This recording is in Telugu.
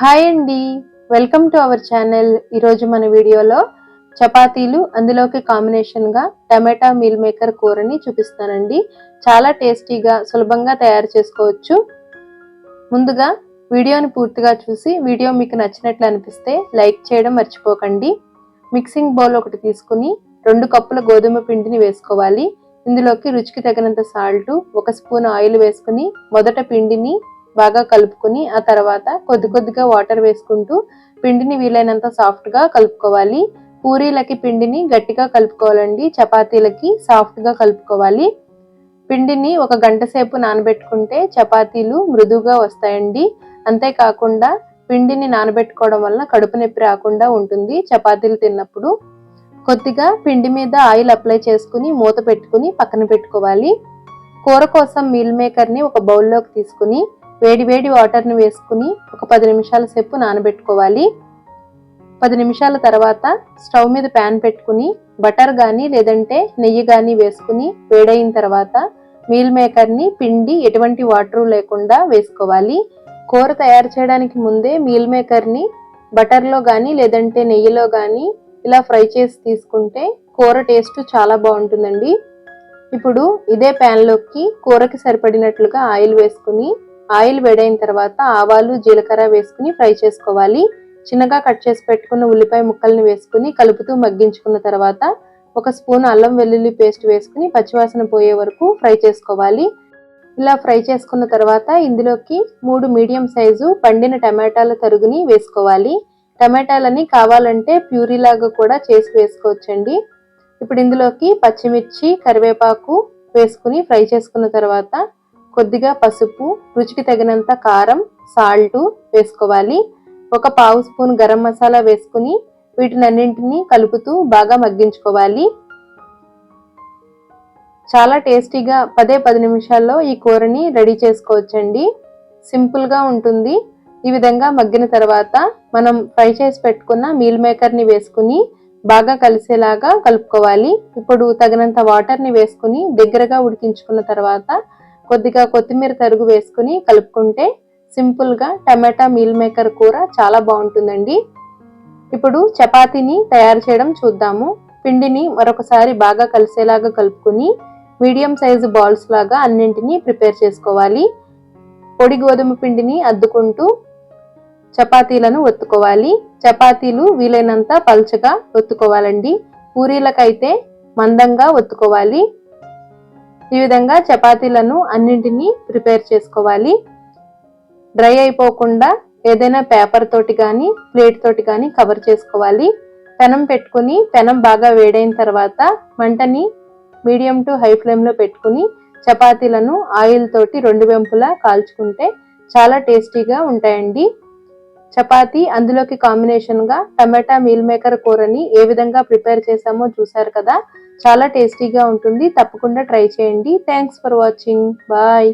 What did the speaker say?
హాయ్ అండి. Welcome to our channel. ఈరోజు మన వీడియోలో చపాతీలు అందులోకి కాంబినేషన్గా టమాటా మీల్ మేకర్ కూరని చూపిస్తానండి. చాలా టేస్టీగా సులభంగా తయారు చేసుకోవచ్చు. ముందుగా వీడియోని పూర్తిగా చూసి వీడియో మీకు నచ్చినట్లు అనిపిస్తే లైక్ చేయడం మర్చిపోకండి. మిక్సింగ్ బౌల్ ఒకటి తీసుకుని రెండు కప్పుల గోధుమ పిండిని వేసుకోవాలి. ఇందులోకి రుచికి తగినంత సాల్ట్ ఒక స్పూన్ ఆయిల్ వేసుకుని మొదట పిండిని బాగా కలుపుకొని ఆ తర్వాత కొద్ది కొద్దిగా వాటర్ వేసుకుంటూ పిండిని వీలైనంత సాఫ్ట్గా కలుపుకోవాలి. పూరీలకి పిండిని గట్టిగా కలుపుకోవాలండి. చపాతీలకి సాఫ్ట్గా కలుపుకోవాలి. పిండిని ఒక గంట సేపు నానబెట్టుకుంటే చపాతీలు మృదువుగా వస్తాయండి. అంతేకాకుండా పిండిని నానబెట్టుకోవడం వల్ల కడుపు నొప్పి రాకుండా ఉంటుంది చపాతీలు తిన్నప్పుడు. కొద్దిగా పిండి మీద ఆయిల్ అప్లై చేసుకుని మూత పెట్టుకుని పక్కన పెట్టుకోవాలి. కూర కోసం మీల్ మేకర్ని ఒక బౌల్లోకి తీసుకుని వేడి వేడి వాటర్ని వేసుకుని ఒక పది నిమిషాల సేపు నానబెట్టుకోవాలి. పది నిమిషాల తర్వాత స్టవ్ మీద ప్యాన్ పెట్టుకుని బటర్ కానీ లేదంటే నెయ్యి కానీ వేసుకుని వేడైన తర్వాత మీల్ మేకర్ని పిండి ఎటువంటి వాటర్ లేకుండా వేసుకోవాలి. కూర తయారు చేయడానికి ముందే మీల్ మేకర్ని బటర్లో కానీ లేదంటే నెయ్యిలో కానీ ఇలా ఫ్రై చేసి తీసుకుంటే కూర టేస్ట్ చాలా బాగుంటుందండి. ఇప్పుడు ఇదే ప్యాన్లోకి కూరకి సరిపడినట్లుగా ఆయిల్ వేసుకుని ఆయిల్ వేడైన తర్వాత ఆవాలు జీలకర్ర వేసుకుని ఫ్రై చేసుకోవాలి. చిన్నగా కట్ చేసి పెట్టుకున్న ఉల్లిపాయ ముక్కల్ని వేసుకుని కలుపుతూ మగ్గించుకున్న తర్వాత ఒక స్పూన్ అల్లం వెల్లుల్లి పేస్ట్ వేసుకుని పచ్చివాసన పోయే వరకు ఫ్రై చేసుకోవాలి. ఇలా ఫ్రై చేసుకున్న తర్వాత ఇందులోకి మూడు మీడియం సైజు పండిన టమాటాల తరుగుని వేసుకోవాలి. టమాటాలని కావాలంటే ప్యూరీ లాగా కూడా చేసి వేసుకోవచ్చండి. ఇప్పుడు ఇందులోకి పచ్చిమిర్చి కరివేపాకు వేసుకుని ఫ్రై చేసుకున్న తర్వాత కొద్దిగా పసుపు రుచికి తగినంత కారం సాల్ట్ వేసుకోవాలి. ఒక పావు స్పూన్ గరం మసాలా వేసుకుని వీటినన్నింటినీ కలుపుతూ బాగా మగ్గించుకోవాలి. చాలా టేస్టీగా పదే పది నిమిషాల్లో ఈ కూరని రెడీ చేసుకోవచ్చండి. సింపుల్గా ఉంటుంది. ఈ విధంగా మగ్గిన తర్వాత మనం ఫ్రై చేసి పెట్టుకున్న మీల్ మేకర్ని వేసుకుని బాగా కలిసేలాగా కలుపుకోవాలి. ఇప్పుడు తగినంత వాటర్ని వేసుకుని దగ్గరగా ఉడికించుకున్న తర్వాత కొద్దిగా కొత్తిమీర తరుగు వేసుకుని కలుపుకుంటే సింపుల్గా టమాటా మీల్ మేకర్ కూర చాలా బాగుంటుందండి. ఇప్పుడు చపాతీని తయారు చేయడం చూద్దాము. పిండిని మరొకసారి బాగా కలిసేలాగా కలుపుకుని మీడియం సైజు బాల్స్ లాగా అన్నింటినీ ప్రిపేర్ చేసుకోవాలి. పొడి గోధుమ పిండిని అద్దుకుంటూ చపాతీలను ఒత్తుకోవాలి. చపాతీలు వీలైనంత పల్చగా ఒత్తుకోవాలండి. పూరీలకైతే మందంగా ఒత్తుకోవాలి. ఈ విధంగా చపాతీలను అన్నింటినీ ప్రిపేర్ చేసుకోవాలి. డ్రై అయిపోకుండా ఏదైనా పేపర్ తోటి కానీ ప్లేట్ తోటి కానీ కవర్ చేసుకోవాలి. పెనం పెట్టుకుని పెనం బాగా వేడైన తర్వాత మంటని మీడియం టు హై ఫ్లేమ్లో పెట్టుకుని చపాతీలను ఆయిల్ తోటి రెండు వెంపులా కాల్చుకుంటే చాలా టేస్టీగా ఉంటాయండి. చపాతీ అందులోకి కాంబినేషన్గా టమాటా మీల్ మేకర్ కూరని ఏ విధంగా ప్రిపేర్ చేసామో చూసారు కదా. చాలా టేస్టీగా ఉంటుంది. తప్పకుండా ట్రై చేయండి. Thanks for watching bye